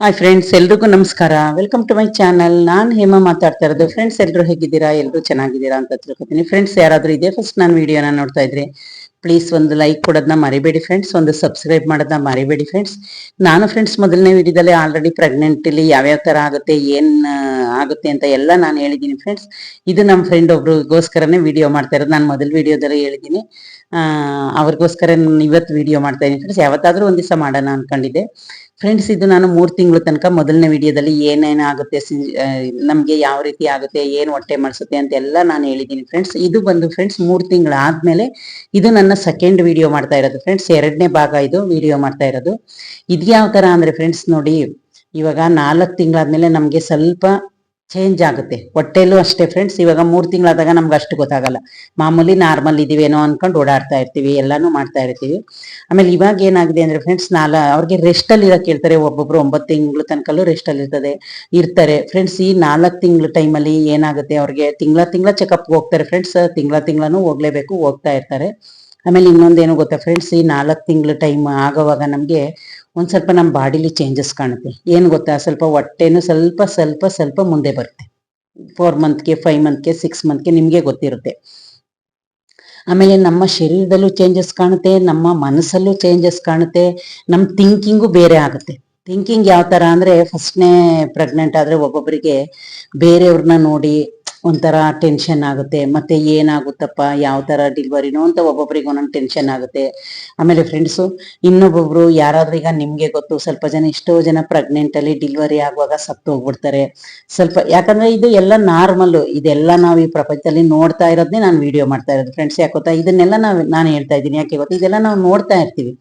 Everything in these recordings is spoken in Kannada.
ಹಾಯ್ ಫ್ರೆಂಡ್ಸ್ ಎಲ್ರಿಗೂ ನಮಸ್ಕಾರ. ವೆಲ್ಕಮ್ ಟು ಮೈ ಚಾನಲ್ ನಾನು ಹೇಮ ಮಾತಾಡ್ತಾ ಇರೋದು. ಫ್ರೆಂಡ್ಸ್ ಎಲ್ಲರೂ ಹೇಗಿದ್ದೀರಾ? ಎಲ್ಲರೂ ಚೆನ್ನಾಗಿದ್ದೀರಾ ಅಂತ ತಿಳ್ಕೊತೀನಿ. ಫ್ರೆಂಡ್ಸ್ ಯಾರಾದರೂ ಇದೇ ಫಸ್ಟ್ ನಾನು ವಿಡಿಯೋನ ನೋಡ್ತಾ ಇದ್ರೆ. ಪ್ಲೀಸ್ ಒಂದು ಲೈಕ್ ಕೊಡೋದನ್ನ ಮರಿಬೇಡಿ ಫ್ರೆಂಡ್ಸ್ ಒಂದು ಸಬ್ಸ್ಕ್ರೈಬ್ ಮಾಡೋದನ್ನ ಮರಿಬೇಡಿ ಫ್ರೆಂಡ್ಸ್ ನಾನು ಫ್ರೆಂಡ್ಸ್ ಮೊದಲನೇ ವಿಡಿಯೋದಲ್ಲಿ ಆಲ್ರೆಡಿ ಪ್ರೆಗ್ನೆಂಟಲ್ಲಿ ಯಾವ್ಯಾವ ಥರ ಆಗುತ್ತೆ, ಏನು ಆಗುತ್ತೆ ಅಂತ ಎಲ್ಲ ನಾನು ಹೇಳಿದ್ದೀನಿ ಫ್ರೆಂಡ್ಸ್ ಇದು ನಮ್ಮ ಫ್ರೆಂಡ್ ಒಬ್ರಿಗೋಸ್ಕರನೇ ವಿಡಿಯೋ ಮಾಡ್ತಾ ಇರೋದು. ನಾನು ಮೊದಲ ವಿಡಿಯೋದಲ್ಲಿ ಹೇಳಿದ್ದೀನಿ. ಅವ್ರಿಗೋಸ್ಕರ ನಾನು ಇವತ್ತು ವಿಡಿಯೋ ಮಾಡ್ತಾ ಇದ್ದೀನಿ ಫ್ರೆಂಡ್ಸ್ ಯಾವತ್ತಾದ್ರೂ ಒಂದು ದಿವಸ ಮಾಡೋಣ ಅನ್ಕೊಂಡಿದ್ದೆ. ಫ್ರೆಂಡ್ಸ್ ಇದು ನಾನು ಮೂರ್ ತಿಂಗಳ ತನಕ ಮೊದಲನೇ ವಿಡಿಯೋದಲ್ಲಿ ಏನೇನಾಗುತ್ತೆ ನಮ್ಗೆ ಯಾವ ರೀತಿ ಆಗುತ್ತೆ, ಏನ್ ಹೊಟ್ಟೆ ಮಾಡಿಸುತ್ತೆ ಅಂತ ಎಲ್ಲ ನಾನು ಹೇಳಿದ್ದೀನಿ ಫ್ರೆಂಡ್ಸ್ ಇದು ಬಂದು ಫ್ರೆಂಡ್ಸ್ ಮೂರ್ ತಿಂಗಳು ಆದ್ಮೇಲೆ ಇದು ನನ್ನ ಸೆಕೆಂಡ್ ವಿಡಿಯೋ ಮಾಡ್ತಾ ಇರೋದು. ಫ್ರೆಂಡ್ಸ್ ಎರಡನೇ ಭಾಗ ಇದು ವಿಡಿಯೋ ಮಾಡ್ತಾ ಇರೋದು. ಇದು ಯಾವ ತರ ಅಂದ್ರೆ ಫ್ರೆಂಡ್ಸ್ ನೋಡಿ, ಇವಾಗ ನಾಲ್ಕು ತಿಂಗಳಾದ್ಮೇಲೆ ನಮ್ಗೆ ಸ್ವಲ್ಪ ಚೇಂಜ್ ಆಗುತ್ತೆ. ಹೊಟ್ಟೆಲೂ ಅಷ್ಟೇ ಫ್ರೆಂಡ್ಸ್ ಇವಾಗ ಮೂರ್ ತಿಂಗಳಾದಾಗ ನಮ್ಗೆ ಅಷ್ಟು ಗೊತ್ತಾಗಲ್ಲ. ಮಾಮೂಲಿ ನಾರ್ಮಲ್ ಇದೀವೇನೋ ಅನ್ಕೊಂಡು ಓಡಾಡ್ತಾ ಇರ್ತೀವಿ, ಎಲ್ಲಾನು ಮಾಡ್ತಾ ಇರ್ತೀವಿ. ಆಮೇಲೆ ಇವಾಗ ಏನಾಗಿದೆ ಅಂದ್ರೆ ಫ್ರೆಂಡ್ಸ್ ನಾಲ ಅವ್ರಿಗೆ ರೆಸ್ಟ್ ಅಲ್ಲಿ ಇರಕ್ ಹೇಳ್ತಾರೆ. ಒಬ್ಬೊಬ್ರು ಒಂಬತ್ತು ತಿಂಗಳು ತನಕಲ್ಲೂ ರೆಸ್ಟ್ ಅಲ್ಲಿ ಇರ್ತದೆ, ಇರ್ತಾರೆ. ಫ್ರೆಂಡ್ಸ್ ಈ ನಾಲ್ಕು ತಿಂಗಳ ಟೈಮಲ್ಲಿ ಏನಾಗುತ್ತೆ ಅವ್ರಿಗೆ ತಿಂಗಳ ತಿಂಗಳ ಚೆಕಪ್ ಹೋಗ್ತಾರೆ ಫ್ರೆಂಡ್ಸ್ ತಿಂಗಳ ತಿಂಗಳೂ ಹೋಗ್ಲೇಬೇಕು, ಹೋಗ್ತಾ ಇರ್ತಾರೆ. ಆಮೇಲೆ ಇನ್ನೊಂದೇನು ಗೊತ್ತಾ ಫ್ರೆಂಡ್ಸ್ ಈ ನಾಲ್ಕು ತಿಂಗಳು ಟೈಮ್ ಆಗೋವಾಗ ನಮ್ಗೆ ಒಂದ್ ಸ್ವಲ್ಪ ನಮ್ಮ ಬಾಡಿಲಿ ಚೇಂಜಸ್ ಕಾಣುತ್ತೆ. ಏನ್ ಗೊತ್ತಾ? ಸ್ವಲ್ಪ ಹೊಟ್ಟೆನೂ ಸ್ವಲ್ಪ ಸ್ವಲ್ಪ ಸ್ವಲ್ಪ ಮುಂದೆ ಬರುತ್ತೆ. ಫೋರ್ ಮಂತ್ಗೆ ಫೈವ್ ಮಂತ್ಗೆ ಸಿಕ್ಸ್ ಮಂತ್ಗೆ ನಿಮ್ಗೆ ಗೊತ್ತಿರುತ್ತೆ. ಆಮೇಲೆ ನಮ್ಮ ಶರೀರದಲ್ಲೂ ಚೇಂಜಸ್ ಕಾಣುತ್ತೆ, ನಮ್ಮ ಮನಸ್ಸಲ್ಲೂ ಚೇಂಜಸ್ ಕಾಣುತ್ತೆ ನಮ್ಮ ಥಿಂಕಿಂಗು ಬೇರೆ ಆಗುತ್ತೆ. ಥಿಂಕಿಂಗ್ ಯಾವ ತರ ಅಂದ್ರೆ ಫಸ್ಟ್ನೇ ಪ್ರೆಗ್ನೆಂಟ್ ಆದ್ರೆ ಒಬ್ಬೊಬ್ಬರಿಗೆ ಬೇರೆಯವ್ರನ್ನ ನೋಡಿ ಒಂಥರ ಟೆನ್ಷನ್ ಆಗುತ್ತೆ, ಮತ್ತೆ ಏನಾಗುತ್ತಪ್ಪ, ಯಾವ ತರ ಡಿಲ್ವರಿನೋ ಅಂತ ಒಬ್ಬೊಬ್ರಿಗೆ ಒಂದೊಂದು ಟೆನ್ಷನ್ ಆಗುತ್ತೆ. ಆಮೇಲೆ ಫ್ರೆಂಡ್ಸು ಇನ್ನೊಬ್ಬೊಬ್ರು ಯಾರಾದ್ರೂ ಈಗ ನಿಮ್ಗೆ ಗೊತ್ತು, ಸ್ವಲ್ಪ ಜನ ಎಷ್ಟೋ ಜನ ಪ್ರೆಗ್ನೆಂಟಲ್ಲಿ ಅಲ್ಲಿ ಡಿಲಿವರಿ ಆಗುವಾಗ ಸತ್ತು ಹೋಗ್ಬಿಡ್ತಾರೆ. ಸ್ವಲ್ಪ, ಯಾಕಂದ್ರೆ ಇದು ಎಲ್ಲ ನಾರ್ಮಲ್ ಇದೆಲ್ಲ ನಾವು ಈ ಪ್ರಪಂಚದಲ್ಲಿ ನೋಡ್ತಾ ಇರೋದನ್ನೇ ನಾನು ವಿಡಿಯೋ ಮಾಡ್ತಾ ಇರೋದು. ಫ್ರೆಂಡ್ಸ್ ಯಾಕೆ ಗೊತ್ತಾ? ಇದನ್ನೆಲ್ಲ ನಾವು, ನಾನು ಹೇಳ್ತಾ ಇದ್ದೀನಿ. ಯಾಕೆ ಗೊತ್ತಾ? ಇದೆಲ್ಲ ನಾವು ನೋಡ್ತಾ ಇರ್ತೀವಿ.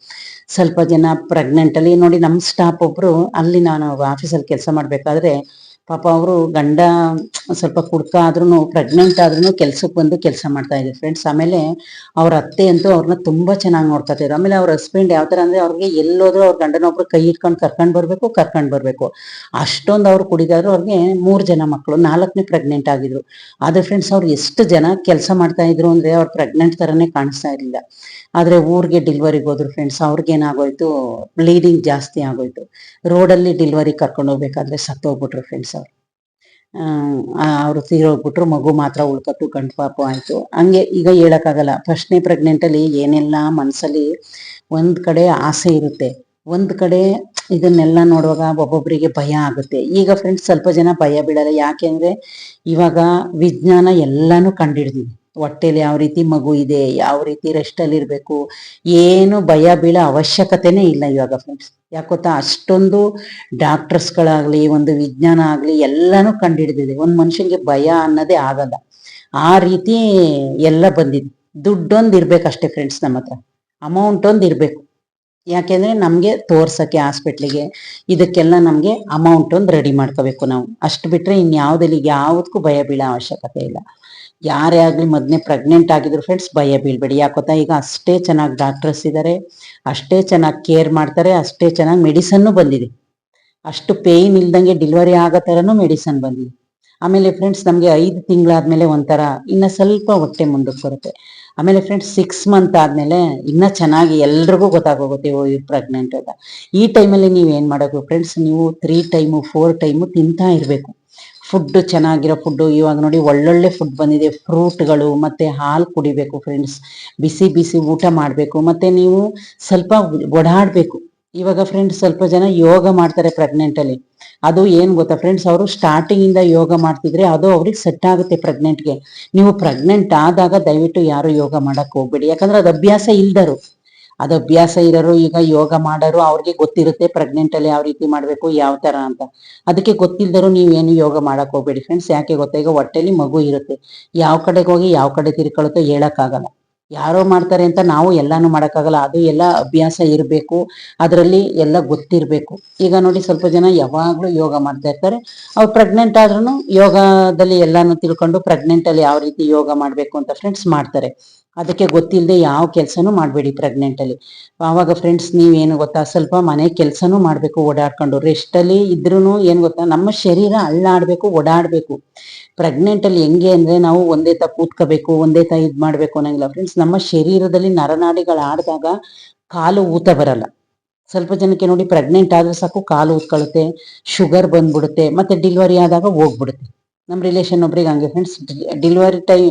ಸ್ವಲ್ಪ ಜನ ಪ್ರೆಗ್ನೆಂಟ್ ಅಲ್ಲಿ, ನೋಡಿ ನಮ್ಮ ಸ್ಟಾಫ್ ಒಬ್ರು, ಅಲ್ಲಿ ನಾನು ಆಫೀಸಲ್ಲಿ ಕೆಲಸ ಮಾಡ್ಬೇಕಾದ್ರೆ ಪಾಪ ಅವರು ಗಂಡ ಸ್ವಲ್ಪ ಕುಡ್ಕ ಆದ್ರೂ ಪ್ರೆಗ್ನೆಂಟ್ ಆದ್ರೂ ಕೆಲ್ಸಕ್ಕೆ ಬಂದು ಕೆಲಸ ಮಾಡ್ತಾ ಇದ್ರು ಫ್ರೆಂಡ್ಸ್ ಆಮೇಲೆ ಅವ್ರ ಅತ್ತೆ ಅಂತೂ ಅವ್ರನ್ನ ತುಂಬಾ ಚೆನ್ನಾಗಿ ನೋಡ್ಕೊತಿದ್ರು ಆಮೇಲೆ ಅವ್ರ ಹಸ್ಬೆಂಡ್ ಯಾವ ತರ ಅಂದ್ರೆ ಅವ್ರಿಗೆ ಎಲ್ಲೋದ್ರು ಅವ್ರ ಗಂಡನೊಬ್ರು ಕೈ ಇಟ್ಕೊಂಡು ಕರ್ಕೊಂಡ್ ಬರ್ಬೇಕು ಕರ್ಕೊಂಡ್ ಬರ್ಬೇಕು. ಅಷ್ಟೊಂದು ಅವ್ರು ಕುಡಿದಾದ್ರು ಅವ್ರಿಗೆ ಮೂರ್ ಜನ ಮಕ್ಕಳು ನಾಲ್ಕನೇ ಪ್ರೆಗ್ನೆಂಟ್ ಆಗಿದ್ರು. ಆದ್ರೆ ಫ್ರೆಂಡ್ಸ್ ಅವ್ರು ಎಷ್ಟು ಜನ ಕೆಲಸ ಮಾಡ್ತಾ ಇದ್ರು ಅಂದ್ರೆ ಅವ್ರ ಪ್ರೆಗ್ನೆಂಟ್ ತರನೇ ಕಾಣಿಸ್ತಾ ಇರ್ಲಿಲ್ಲ. ಆದ್ರೆ ಊರಿಗೆ ಡಿಲ್ವರಿಗೆ ಹೋದ್ರು ಫ್ರೆಂಡ್ಸ್ ಅವ್ರಿಗೆ ಏನಾಗೋಯ್ತು ಬ್ಲೀಡಿಂಗ್ ಜಾಸ್ತಿ ಆಗೋಯ್ತು. ರೋಡಲ್ಲಿ ಡಿಲಿವರಿ ಕರ್ಕೊಂಡು ಹೋಗ್ಬೇಕಾದ್ರೆ ಸತ್ತೋಗ್ಬಿಟ್ರು ಫ್ರೆಂಡ್ಸ್ ಅವ್ರು. ಅವರು ತೀರೋಗ್ಬಿಟ್ರು ಮಗು ಮಾತ್ರ ಉಳ್ಕತ್ತು ಗಂಟು ಪಾಪ ಆಯ್ತು. ಹಂಗೆ ಈಗ ಹೇಳಕ್ಕಾಗಲ್ಲ. ಫಸ್ಟ್ನೇ ಪ್ರೆಗ್ನೆಂಟಲ್ಲಿ ಏನೆಲ್ಲ ಮನಸ್ಸಲ್ಲಿ ಒಂದ್ ಕಡೆ ಆಸೆ ಇರುತ್ತೆ. ಒಂದ್ ಕಡೆ ಇದನ್ನೆಲ್ಲ ನೋಡುವಾಗ ಒಬ್ಬೊಬ್ಬರಿಗೆ ಭಯ ಆಗುತ್ತೆ. ಈಗ ಫ್ರೆಂಡ್ಸ್ ಸ್ವಲ್ಪ ಜನ ಭಯ ಬೀಳಲ್ಲ. ಯಾಕೆಂದ್ರೆ ಇವಾಗ ವಿಜ್ಞಾನ ಎಲ್ಲಾನು ಕಂಡಿಡ್ದಿದೆ. ಹೊಟ್ಟೆಲಿ ಯಾವ ರೀತಿ ಮಗು ಇದೆ, ಯಾವ ರೀತಿ ರೆಸ್ಟ್ ಅಲ್ಲಿ ಇರ್ಬೇಕು, ಏನು ಭಯ ಬೀಳೋ ಅವಶ್ಯಕತೆನೇ ಇಲ್ಲ ಇವಾಗ ಫ್ರೆಂಡ್ಸ್ ಯಾಕೊತ್ತಾ ಅಷ್ಟೊಂದು ಡಾಕ್ಟರ್ಸ್ಗಳಾಗ್ಲಿ ಒಂದು ವಿಜ್ಞಾನ ಆಗ್ಲಿ, ಎಲ್ಲಾನು ಕಂಡಿಡ್ದಿದೆ. ಒಂದ್ ಮನುಷ್ಯನ್ಗೆ ಭಯ ಅನ್ನೋದೇ ಆಗಲ್ಲ. ಆ ರೀತಿ ಎಲ್ಲ ಬಂದಿದೆ. ದುಡ್ಡೊಂದು ಇರ್ಬೇಕಷ್ಟೇ ಫ್ರೆಂಡ್ಸ್ ನಮ್ಮ ಹತ್ರ. ಅಮೌಂಟ್ ಒಂದ್ ಇರ್ಬೇಕು. ಯಾಕೆಂದ್ರೆ ನಮ್ಗೆ ತೋರ್ಸಕ್ಕೆ ಹಾಸ್ಪಿಟ್ಲಿಗೆ ಇದಕ್ಕೆಲ್ಲ ನಮ್ಗೆ ಅಮೌಂಟ್ ಒಂದು ರೆಡಿ ಮಾಡ್ಕೋಬೇಕು ನಾವು. ಅಷ್ಟು ಬಿಟ್ರೆ ಇನ್ಯಾವುದಲ್ಲಿ ಯಾವುದಕ್ಕೂ ಭಯ ಬೀಳೋ ಅವಶ್ಯಕತೆ ಇಲ್ಲ. ಯಾರೇ ಆಗ್ಲಿ ಮೊದ್ಲೇ ಪ್ರೆಗ್ನೆಂಟ್ ಆಗಿದ್ರು ಫ್ರೆಂಡ್ಸ್ ಭಯ ಬೀಳ್ಬೇಡಿ. ಯಾಕೊತ್ತಾ ಈಗ ಅಷ್ಟೇ ಚೆನ್ನಾಗಿ ಡಾಕ್ಟರ್ಸ್ ಇದ್ದಾರೆ ಅಷ್ಟೇ ಚೆನ್ನಾಗಿ ಕೇರ್ ಮಾಡ್ತಾರೆ, ಅಷ್ಟೇ ಚೆನ್ನಾಗಿ ಮೆಡಿಸನ್ನು ಬಂದಿದೆ. ಅಷ್ಟು ಪೇಯ್ನ್ ಇಲ್ದಂಗೆ ಡೆಲಿವರಿ ಆಗೋ ಥರನೂ ಮೆಡಿಸನ್ ಬಂದಿದೆ. ಆಮೇಲೆ ಫ್ರೆಂಡ್ಸ್ ನಮಗೆ ಐದು ತಿಂಗಳಾದ್ಮೇಲೆ ಒಂಥರ ಇನ್ನ ಸ್ವಲ್ಪ ಹೊಟ್ಟೆ ಮುಂದಕ್ಕೆ ಬರುತ್ತೆ. ಆಮೇಲೆ ಫ್ರೆಂಡ್ಸ್ ಸಿಕ್ಸ್ ಮಂತ್ ಆದ್ಮೇಲೆ ಇನ್ನ ಚೆನ್ನಾಗಿ ಎಲ್ರಿಗೂ ಗೊತ್ತಾಗೋಗುತ್ತೆ, ಓ ಇವ್ರು ಪ್ರೆಗ್ನೆಂಟ್ ಅಂತ. ಈ ಟೈಮಲ್ಲಿ ನೀವು ಏನು ಮಾಡೋದು? ಫ್ರೆಂಡ್ಸ್ ನೀವು ತ್ರೀ ಟೈಮು ಫೋರ್ ಟೈಮು ತಿಂತಾ ಇರಬೇಕು. ಫುಡ್ ಚೆನ್ನಾಗಿರೋ ಫುಡ್ ಇವಾಗ ನೋಡಿ ಒಳ್ಳೊಳ್ಳೆ ಫುಡ್ ಬಂದಿದೆ. ಫ್ರೂಟ್ಗಳು ಮತ್ತೆ ಹಾಲು ಕುಡಿಬೇಕು ಫ್ರೆಂಡ್ಸ್ ಬಿಸಿ ಬಿಸಿ ಊಟ ಮಾಡಬೇಕು. ಮತ್ತೆ ನೀವು ಸ್ವಲ್ಪ ಓಡಾಡಬೇಕು. ಇವಾಗ ಫ್ರೆಂಡ್ಸ್ ಸ್ವಲ್ಪ ಜನ ಯೋಗ ಮಾಡ್ತಾರೆ ಪ್ರೆಗ್ನೆಂಟಲ್ಲಿ ಅದು ಏನ್ ಗೊತ್ತಾ ಫ್ರೆಂಡ್ಸ್ ಅವರು ಸ್ಟಾರ್ಟಿಂಗ್ ಇಂದ ಯೋಗ ಮಾಡ್ತಿದ್ರೆ ಅದು ಅವ್ರಿಗೆ ಸೆಟ್ ಆಗುತ್ತೆ ಪ್ರೆಗ್ನೆಂಟ್ಗೆ ನೀವು ಪ್ರೆಗ್ನೆಂಟ್ ಆದಾಗ ದಯವಿಟ್ಟು ಯಾರು ಯೋಗ ಮಾಡಕ್ ಹೋಗ್ಬೇಡಿ. ಯಾಕಂದ್ರೆ ಅದು ಅಭ್ಯಾಸ ಇಲ್ದರು. ಅದು ಅಭ್ಯಾಸ ಇರೋರು ಈಗ ಯೋಗ ಮಾಡೋರು ಅವ್ರಿಗೆ ಗೊತ್ತಿರುತ್ತೆ ಪ್ರೆಗ್ನೆಂಟ್ ಅಲ್ಲಿ ಯಾವ ರೀತಿ ಮಾಡ್ಬೇಕು, ಯಾವ ತರ ಅಂತ. ಅದಕ್ಕೆ ಗೊತ್ತಿಲ್ದರು ಏನು ಯೋಗ ಮಾಡಕ್ ಹೋಗ್ಬೇಡಿ ಫ್ರೆಂಡ್ಸ್ ಯಾಕೆ ಗೊತ್ತಾ? ಈಗ ಹೊಟ್ಟೆಲಿ ಮಗು ಇರುತ್ತೆ. ಯಾವ ಕಡೆಗೆ ಹೋಗಿ ಯಾವ ಕಡೆ ತಿರ್ಕೊಳುತ್ತೋ ಹೇಳಕ್ಕಾಗಲ್ಲ. ಯಾರೋ ಮಾಡ್ತಾರೆ ಅಂತ ನಾವು ಎಲ್ಲಾನು ಮಾಡಕ್ಕಾಗಲ್ಲ. ಅದು ಎಲ್ಲ ಅಭ್ಯಾಸ ಇರಬೇಕು. ಅದರಲ್ಲಿ ಎಲ್ಲ ಗೊತ್ತಿರ್ಬೇಕು. ಈಗ ನೋಡಿ ಸ್ವಲ್ಪ ಜನ ಯಾವಾಗ್ಲೂ ಯೋಗ ಮಾಡ್ತಾ ಇರ್ತಾರೆ. ಅವ್ರು ಪ್ರೆಗ್ನೆಂಟ್ ಆದ್ರೂ ಯೋಗದಲ್ಲಿ ಎಲ್ಲಾನು ತಿಳ್ಕೊಂಡು ಪ್ರೆಗ್ನೆಂಟ್ ಅಲ್ಲಿ ಯಾವ ರೀತಿ ಯೋಗ ಮಾಡ್ಬೇಕು ಅಂತ ಫ್ರೆಂಡ್ಸ್ ಮಾಡ್ತಾರೆ. ಅದಕ್ಕೆ ಗೊತ್ತಿಲ್ಲದೆ ಯಾವ ಕೆಲಸನೂ ಮಾಡಬೇಡಿ ಪ್ರೆಗ್ನೆಂಟಲ್ಲಿ ಆವಾಗ ಫ್ರೆಂಡ್ಸ್ ನೀವೇನು ಗೊತ್ತಾ, ಸ್ವಲ್ಪ ಮನೆ ಕೆಲಸನೂ ಮಾಡಬೇಕು, ಓಡಾಡ್ಕೊಂಡು. ರೆಸ್ಟಲ್ಲಿ ಇದ್ರೂ ಏನು ಗೊತ್ತಾ, ನಮ್ಮ ಶರೀರ ಅಳ್ಳಾಡಬೇಕು ಓಡಾಡಬೇಕು. ಪ್ರೆಗ್ನೆಂಟಲ್ಲಿ ಹೆಂಗೆ ಅಂದರೆ ನಾವು ಒಂದೇ ತ ಕೂತ್ಕೋಬೇಕು, ಒಂದೇ ತ ಇದು ಮಾಡಬೇಕು ಅನ್ನೋಂಗಿಲ್ಲ ಫ್ರೆಂಡ್ಸ್ ನಮ್ಮ ಶರೀರದಲ್ಲಿ ನರನಾಡಿಗಳು ಆಡಿದಾಗ ಕಾಲು ಊತ ಬರಲ್ಲ. ಸ್ವಲ್ಪ ಜನಕ್ಕೆ ನೋಡಿ ಪ್ರೆಗ್ನೆಂಟ್ ಆದ್ರೆ ಸಾಕು, ಕಾಲು ಊತ್ಕೊಳ್ಳುತ್ತೆ ಶುಗರ್ ಬಂದ್ಬಿಡುತ್ತೆ, ಮತ್ತೆ ಡಿಲಿವರಿ ಆದಾಗ ಹೋಗ್ಬಿಡುತ್ತೆ. ನಮ್ಮ ರಿಲೇಷನ್ ಒಬ್ರಿಗೆ ಹಂಗೆ ಫ್ರೆಂಡ್ಸ್ ಡೆಲಿವರಿ ಟೈಮ್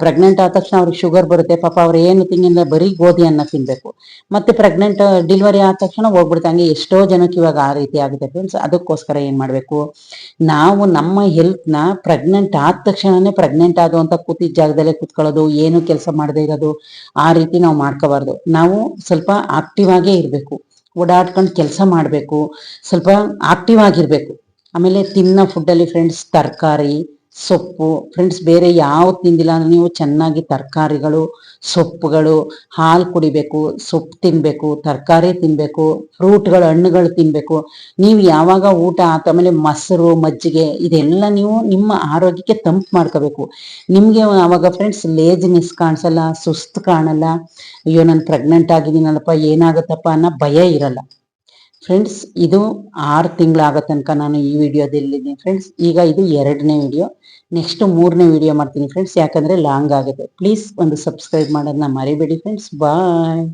ಪ್ರೆಗ್ನೆಂಟ್ ಆದ ತಕ್ಷಣ ಅವ್ರಿಗೆ ಶುಗರ್ ಬರುತ್ತೆ. ಪಾಪ ಅವ್ರು ಏನು ತಿಂಗಿಲ್ಲ ಬರೀ ಗೋಧಿ ಅನ್ನ ತಿನ್ಬೇಕು. ಮತ್ತೆ ಪ್ರೆಗ್ನೆಂಟ್ ಡೆಲಿವರಿ ಆದ ತಕ್ಷಣ ಹೋಗ್ಬಿಡುತ್ತೆ. ಹಂಗೆ ಎಷ್ಟೋ ಜನಕ್ಕೆ ಇವಾಗ ಆ ರೀತಿ ಆಗುತ್ತೆ ಫ್ರೆಂಡ್ಸ್ ಅದಕ್ಕೋಸ್ಕರ ಏನ್ ಮಾಡ್ಬೇಕು? ನಾವು ನಮ್ಮ ಹೆಲ್ತ್ನ ಪ್ರೆಗ್ನೆಂಟ್ ಆದ ತಕ್ಷಣನೇ ಪ್ರೆಗ್ನೆಂಟ್ ಆದ ಅಂತ ಕೂತಿದ್ದ ಜಾಗದಲ್ಲೇ ಕುತ್ಕೊಳ್ಳೋದು, ಏನು ಕೆಲಸ ಮಾಡದೇ ಇರೋದು, ಆ ರೀತಿ ನಾವು ಮಾಡ್ಕೋಬಾರ್ದು. ನಾವು ಸ್ವಲ್ಪ ಆಕ್ಟಿವ್ ಆಗೇ ಇರಬೇಕು. ಓಡಾಡ್ಕೊಂಡು ಕೆಲಸ ಮಾಡಬೇಕು. ಸ್ವಲ್ಪ ಆಕ್ಟಿವ್ ಆಗಿರ್ಬೇಕು. ಆಮೇಲೆ ತಿನ್ನೋ ಫುಡ್ಡಲ್ಲಿ ಫ್ರೆಂಡ್ಸ್ ತರಕಾರಿ, ಸೊಪ್ಪು ಫ್ರೆಂಡ್ಸ್ ಬೇರೆ ಯಾವ ತಿಂದಿಲ್ಲ ಅಂದ್ರೆ ನೀವು ಚೆನ್ನಾಗಿ ತರಕಾರಿಗಳು, ಸೊಪ್ಪುಗಳು, ಹಾಲು ಕುಡಿಬೇಕು, ಸೊಪ್ಪು ತಿನ್ನಬೇಕು ತರಕಾರಿ ತಿನ್ನಬೇಕು ಫ್ರೂಟ್ಗಳು ಹಣ್ಣುಗಳು ತಿನ್ನಬೇಕು ನೀವು ಯಾವಾಗ ಊಟ ಆಮೇಲೆ ಮೊಸರು, ಮಜ್ಜಿಗೆ ಇದೆಲ್ಲ ನೀವು ನಿಮ್ಮ ಆರೋಗ್ಯಕ್ಕೆ ತಂಪು ಮಾಡ್ಕೋಬೇಕು. ನಿಮಗೆ ಆವಾಗ ಫ್ರೆಂಡ್ಸ್ ಲೇಜಿನೆಸ್ ಕಾಣಿಸಲ್ಲ, ಸುಸ್ತು ಕಾಣಲ್ಲ. ಅಯ್ಯೋ, ನಾನು ಪ್ರೆಗ್ನೆಂಟ್ ಆಗಿದ್ದೀನಲ್ಲಪ್ಪ, ಏನಾಗುತ್ತಪ್ಪ ಅನ್ನೋ ಭಯ ಇರಲ್ಲ. ಫ್ರೆಂಡ್ಸ್ ಇದು ಆರು ತಿಂಗಳಾಗೋ ತನಕ ನಾನು ಈ ವಿಡಿಯೋದಲ್ಲಿದ್ದೀನಿ ಫ್ರೆಂಡ್ಸ್ ಈಗ ಇದು ಎರಡನೇ ವಿಡಿಯೋ. ನೆಕ್ಸ್ಟ್ ಮೂರನೇ ವಿಡಿಯೋ ಮಾಡ್ತೀನಿ. ಫ್ರೆಂಡ್ಸ್ ಯಾಕಂದರೆ ಲಾಂಗ್ ಆಗುತ್ತೆ. ಪ್ಲೀಸ್ ಒಂದು ಸಬ್ಸ್ಕ್ರೈಬ್ ಮಾಡೋದನ್ನ ಮರಿಬೇಡಿ. Friends bye